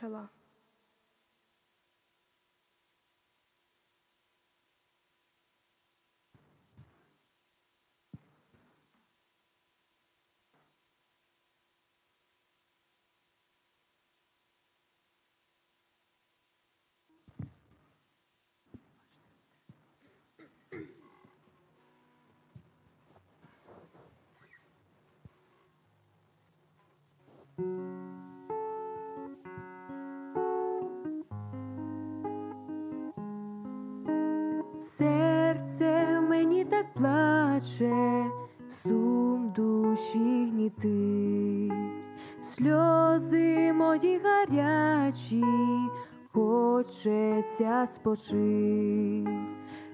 почала. Серце мені так плаче, сум душі гнітить, сльози мої гарячі, хочеться спочить.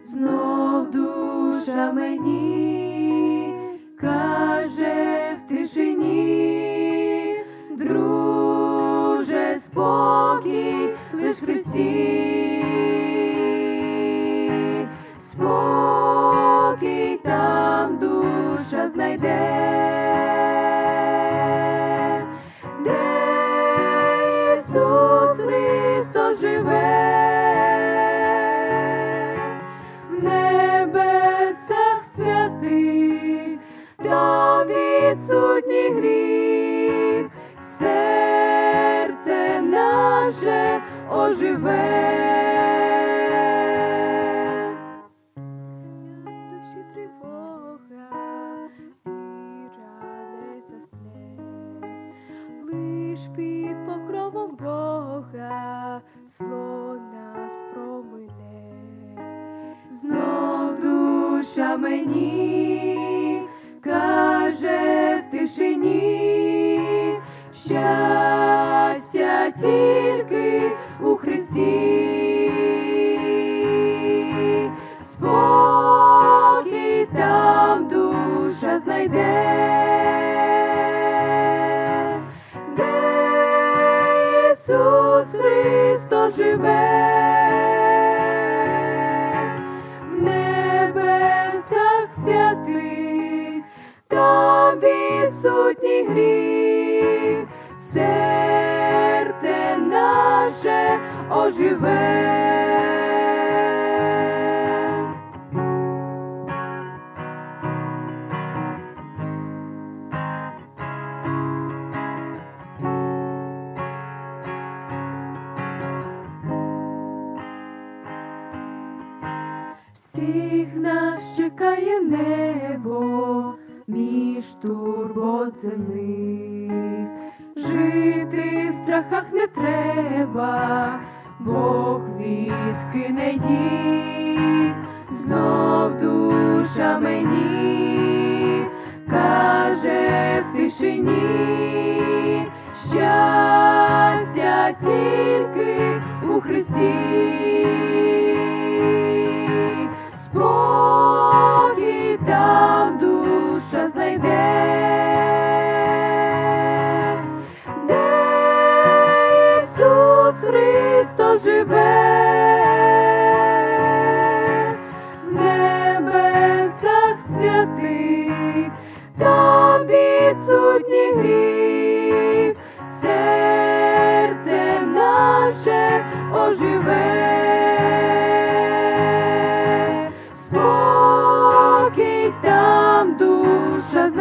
Знов душа мені каже в тишині, друже, спокій лиш Христі. Знайде, під покровом Бога зло нас промине, знов душа мені каже в тишині, щастя тільки у Христі. Спокій там душа знайде, серце наше оживе. Всіх нас чекає небо між турбот земних. Жити в страхах не треба, Бог відкине їх, знов душа мені каже в тишині, щастя тільки у Христі.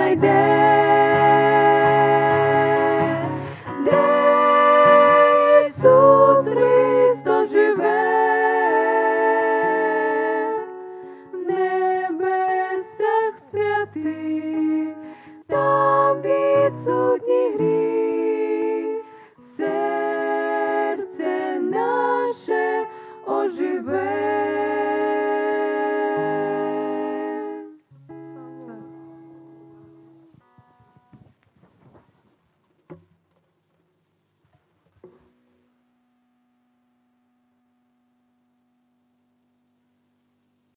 знайде, де Ісус Христос живе, в небесах святи, там відсутній гріх, серце наше оживе.